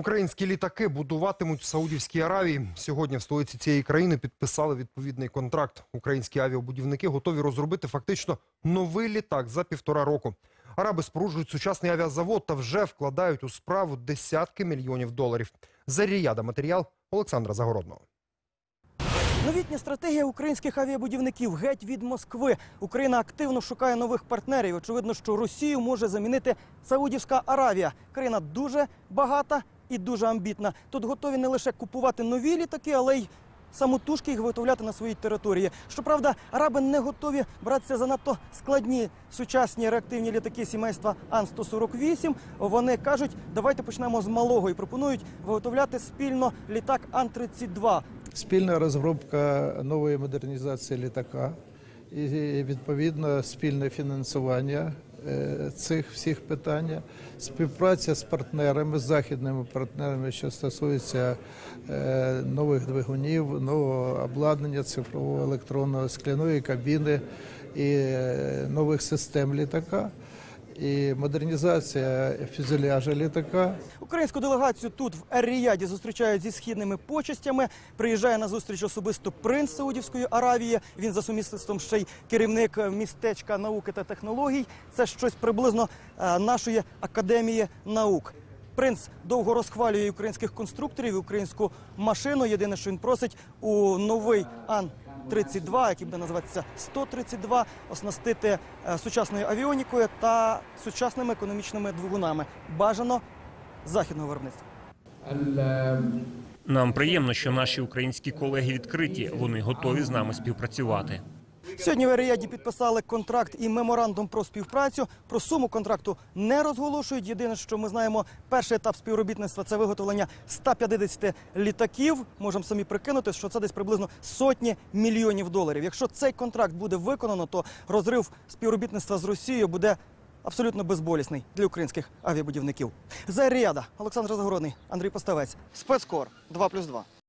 Українські літаки будуватимуть в Саудівській Аравії. Сьогодні в столиці цієї країни підписали відповідний контракт. Українські авіабудівники готові розробити фактично новий літак за півтора року. Араби споруджують сучасний авіазавод та вже вкладають у справу десятки мільйонів доларів. За Ріяда матеріал Олександра Загородного. Новітня стратегія українських авіабудівників геть від Москви. Україна активно шукає нових партнерів. Очевидно, що Росію може замінити Саудівська Аравія. Країна дуже багата і дуже амбітна. Тут готові не лише купувати нові літаки, але й самотужки їх виготовляти на своїй території. Щоправда, араби не готові братися за надто складні сучасні реактивні літаки сімейства Ан-148. Вони кажуть, давайте почнемо з малого і пропонують виготовляти спільно літак Ан-32. Спільна розробка нової модернізації літака і відповідно спільне фінансування цих всіх питань, співпраця з партнерами, з західними партнерами, що стосується е, нових двигунів, нового обладнання цифрового електронного скляної кабіни і е, нових систем літака. І модернізація фюзеляжа літака, Українську делегацію тут в Ер-Ріяді зустрічають зі східними почестями. Приїжджає на зустріч особисто принц Саудівської Аравії. Він за сумісництвом ще й керівник містечка науки та технологій. Це щось приблизно е, нашої академії наук. Принц довго розхвалює українських конструкторів, українську машину. Єдине, що він просить у новий ан. 32, який буде називатися 132, оснастити е, сучасною авіонікою та сучасними економічними двигунами. Бажано західного виробництва. Нам приємно, що наші українські колеги відкриті. Вони готові з нами співпрацювати. Сьогодні в Еріаді підписали контракт і меморандум про співпрацю. Про суму контракту не розголошують. Єдине, що ми знаємо, перший етап співробітництва це виготовлення 150 літаків. Можемо самі прикинути, що це десь приблизно сотні мільйонів доларів. Якщо цей контракт буде виконано, то розрив співробітництва з Росією буде абсолютно безболісний для українських авіабудівників. За Еріада Олександр Загородний, Андрій Поставець, спецкор 2+,2.